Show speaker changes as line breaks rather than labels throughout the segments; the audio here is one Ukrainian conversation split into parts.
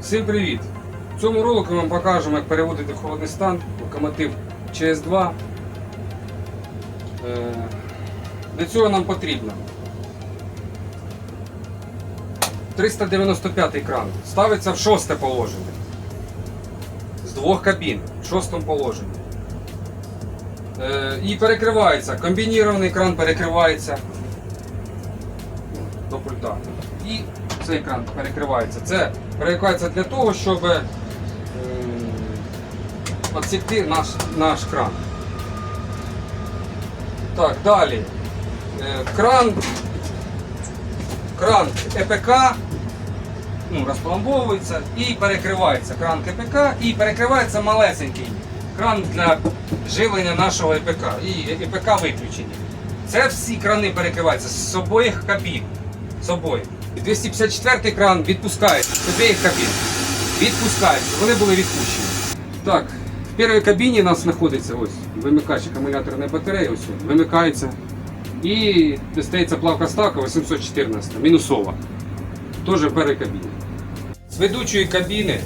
Всім привіт! В цьому ролику вам покажемо, як переводити холодний стан локомотив ЧС2. Е, Для цього нам потрібно 395 кран. Ставиться в шосте положення. З двох кабін в шостому положенні. Е, І перекривається. Комбінірований кран перекривається до пульта. І цей кран перекривається. Це перекривається для того, щоб відсікти наш, наш кран. Так, далі. Е, Кран, кран ЕПК ну, розпломбовується і перекривається. Кран КПК і перекривається малесенький кран для живлення нашого ЕПК. І ЕПК виключені. Це всі крани перекриваються з обоїх кабін. З обоїх. 254 кран відпускається з обоїх кабін. Відпускається. Вони були відпущені. Так, в першій кабіні у нас знаходиться ось вимикач акумуляторної батареї. Ось вимикається. І достається плавка ставка 814, мінусова. Теж в першій кабіні. З ведучої кабіни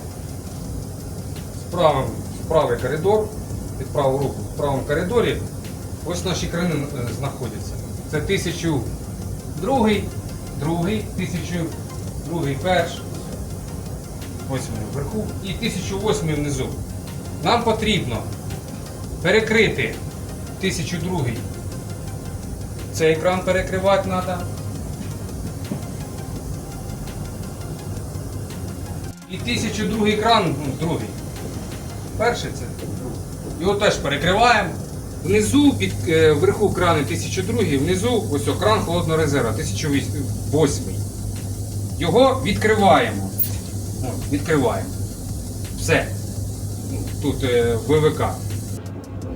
справа, правий коридор, під праву руку в правому коридорі. Ось наші крани е, знаходяться. Це 1002, другий, 1002 перший. Ось вони вверху. І 1008 внизу. Нам потрібно перекрити 1002. Цей екран перекривати треба. І 1002 екран, ну, другий. Перший це другий. Його теж перекриваємо. Внизу, під, е, вверху крани 1002, внизу ось екран холодного резерву 1008. Його відкриваємо. От, відкриваємо. Все. Ну, Тут е, ВВК.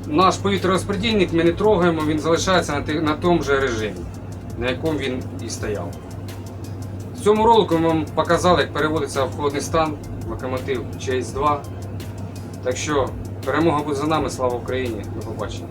Наш повітророзподільник ми не трогаємо, він залишається на, на тому же режимі, на якому він і стояв. В цьому ролику ми вам показали, як переводиться в холодний стан локомотив ЧС-2. Так що перемога буде за нами, слава Україні, до побачення.